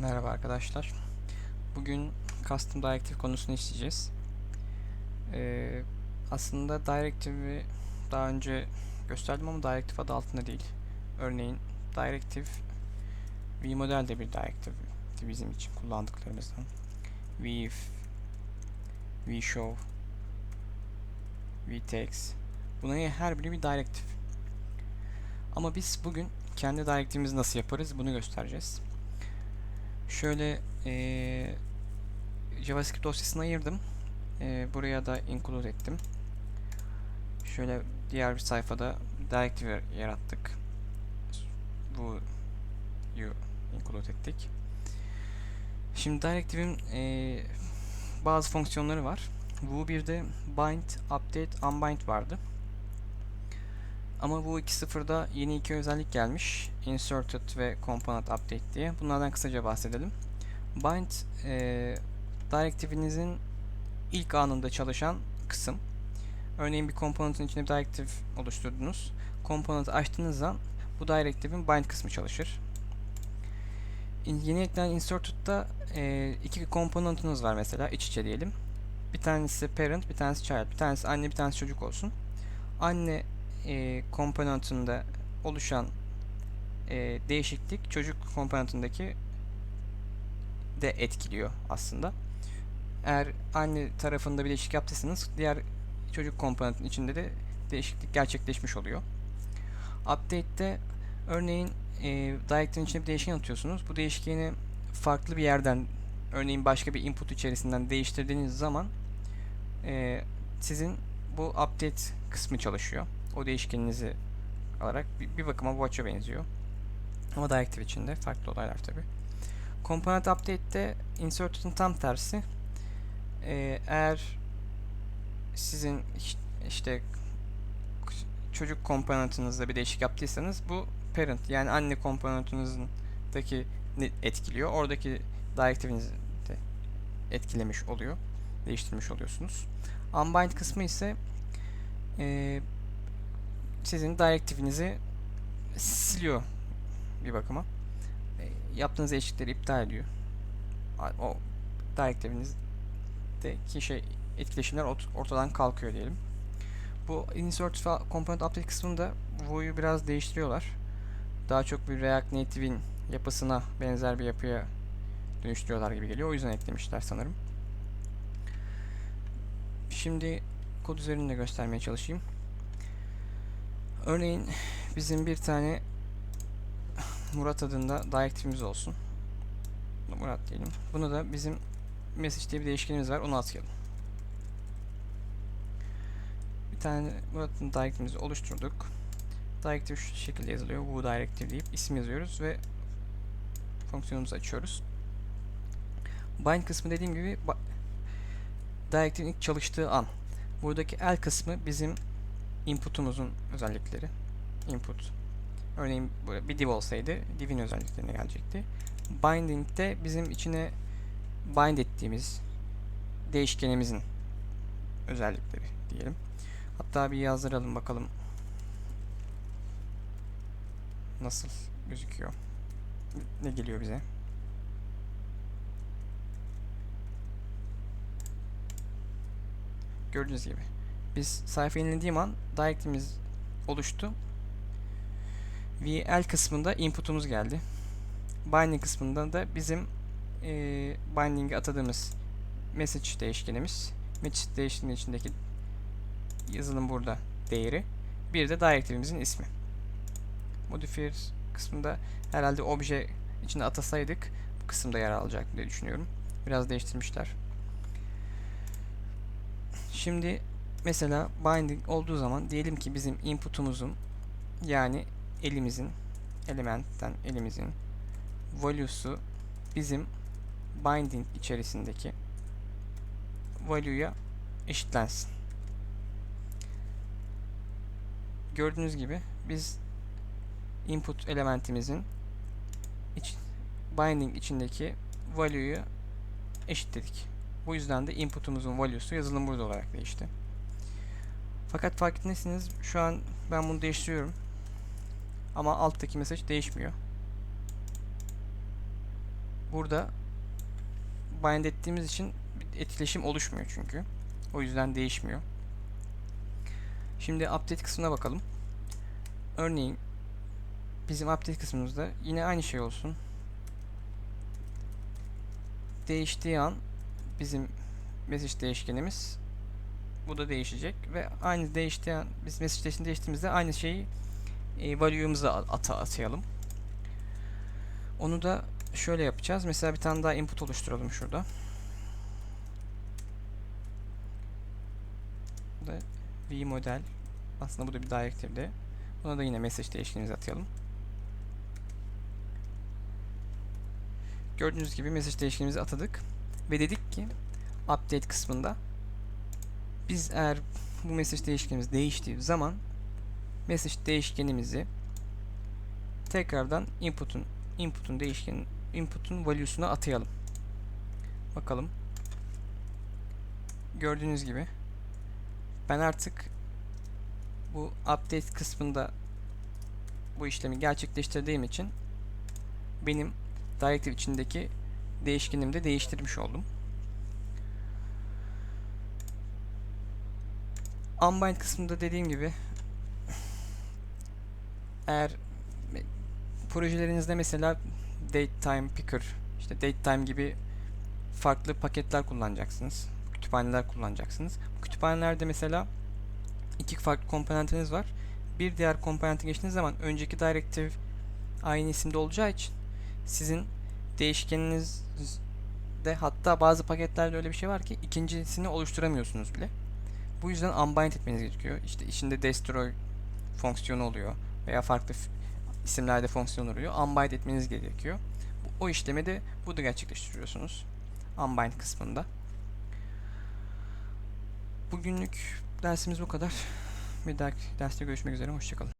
Merhaba arkadaşlar. Bugün Custom Directive konusunu işleyeceğiz. Ee, aslında Directive'i daha önce gösterdim ama Directive adı altında değil. Örneğin Directive vModel de bir Directive bizim için kullandıklarımızdan. vIf, vShow, vText. Bunların her biri bir Directive. Ama biz bugün kendi Directive'imizi nasıl yaparız bunu göstereceğiz. Şöyle eee, JavaScript dosyasını ayırdım. Eee, buraya da include ettim. Şöyle diğer bir sayfada directive yarattık. Bu include ettik. Şimdi directive'in eee, bazı fonksiyonları var. Bu bir de bind, update, unbind vardı. Ama bu 2.0'da yeni iki özellik gelmiş. Inserted ve Component Update diye. Bunlardan kısaca bahsedelim. Bind, e, directive'inizin ilk anında çalışan kısım. Örneğin bir component'ın içinde bir directive oluşturdunuz. Component'ı açtığınız zaman bu directive'in bind kısmı çalışır. Yeni eklenen inserted'da e, iki component'ınız var mesela iç içe diyelim. Bir tanesi parent, bir tanesi child. Bir tanesi anne, bir tanesi çocuk olsun. Anne e, komponentinde oluşan e, değişiklik çocuk komponentindeki de etkiliyor aslında. Eğer anne tarafında bir değişiklik yaptıysanız diğer çocuk komponentin içinde de değişiklik gerçekleşmiş oluyor. Update'te örneğin e, Direct'in içine bir değişken atıyorsunuz. Bu değişkeni farklı bir yerden örneğin başka bir input içerisinden değiştirdiğiniz zaman e, sizin bu update kısmı çalışıyor o değişkeninizi alarak bir, bir bakıma Watch'a benziyor. Ama Directive içinde farklı olaylar tabi. Component Update'te Inserted'ın tam tersi. Ee, eğer sizin iş- işte çocuk komponentinizde bir değişik yaptıysanız bu parent yani anne komponentinizindeki etkiliyor. Oradaki directive'inizi de etkilemiş oluyor. Değiştirmiş oluyorsunuz. Unbind kısmı ise eee sizin directivenizi siliyor bir bakıma. E, yaptığınız değişiklikleri iptal ediyor. O directivenizdeki şey etkileşimler ort- ortadan kalkıyor diyelim. Bu insert component update kısmında Vue'yu biraz değiştiriyorlar. Daha çok bir React Native'in yapısına benzer bir yapıya dönüştürüyorlar gibi geliyor. O yüzden eklemişler sanırım. Şimdi kod üzerinde göstermeye çalışayım. Örneğin bizim bir tane Murat adında directive'imiz olsun. Murat diyelim. Bunu da bizim message diye bir değişkenimiz var. Onu atayalım. Bir tane Murat'ın directive'imizi oluşturduk. Directive şu şekilde yazılıyor. Bu directive deyip isim yazıyoruz ve fonksiyonumuzu açıyoruz. Bind kısmı dediğim gibi directive'in ilk çalıştığı an. Buradaki el kısmı bizim input'umuzun özellikleri. Input. Örneğin bir div olsaydı div'in özelliklerine gelecekti. Binding de bizim içine bind ettiğimiz değişkenimizin özellikleri diyelim. Hatta bir yazdıralım bakalım nasıl gözüküyor. Ne geliyor bize? Gördüğünüz gibi biz sayfa yenilediğim an direct'imiz oluştu. VL kısmında input'umuz geldi. Binding kısmında da bizim e, binding'e atadığımız message değişkenimiz. Message değişkenin içindeki yazılım burada değeri. Bir de directive'imizin ismi. Modifier kısmında herhalde obje içinde atasaydık bu kısımda yer alacak diye düşünüyorum. Biraz değiştirmişler. Şimdi mesela binding olduğu zaman diyelim ki bizim input'umuzun yani elimizin elementten elimizin value'su bizim binding içerisindeki value'ya eşitlensin. Gördüğünüz gibi biz input elementimizin iç, binding içindeki value'yu eşitledik. Bu yüzden de input'umuzun value'su yazılım burada olarak değişti. Fakat fark ettiyseniz şu an ben bunu değiştiriyorum. Ama alttaki mesaj değişmiyor. burada bind ettiğimiz için etkileşim oluşmuyor çünkü. O yüzden değişmiyor. Şimdi update kısmına bakalım. Örneğin bizim update kısmımızda yine aynı şey olsun. Değiştiği an bizim message değişkenimiz bu da değişecek ve aynı değiştiği an biz değiştiğini değiştiğimizde aynı şeyi e, value'umuza ata atayalım. Onu da şöyle yapacağız. Mesela bir tane daha input oluşturalım şurada. Bu da v model. Aslında bu da bir directive. Buna da yine message değişkenimizi atayalım. Gördüğünüz gibi message değişkenimizi atadık. Ve dedik ki update kısmında biz eğer bu message değişkenimiz değiştiği zaman message değişkenimizi tekrardan input'un input'un değişken input'un value'suna atayalım. Bakalım. Gördüğünüz gibi ben artık bu update kısmında bu işlemi gerçekleştirdiğim için benim directive içindeki değişkenimi de değiştirmiş oldum. Unbind kısmında dediğim gibi eğer projelerinizde mesela datetime picker, işte datetime gibi farklı paketler kullanacaksınız. Kütüphaneler kullanacaksınız. Bu kütüphanelerde mesela iki farklı komponentiniz var. Bir diğer komponente geçtiğiniz zaman önceki directive aynı isimde olacağı için sizin değişkeninizde hatta bazı paketlerde öyle bir şey var ki ikincisini oluşturamıyorsunuz bile. Bu yüzden unbind etmeniz gerekiyor. İşte içinde destroy fonksiyonu oluyor veya farklı isimlerde fonksiyon oluyor. Unbind etmeniz gerekiyor. O işlemi de burada gerçekleştiriyorsunuz. Unbind kısmında. Bugünlük dersimiz bu kadar. Bir dahaki derste görüşmek üzere. Hoşçakalın.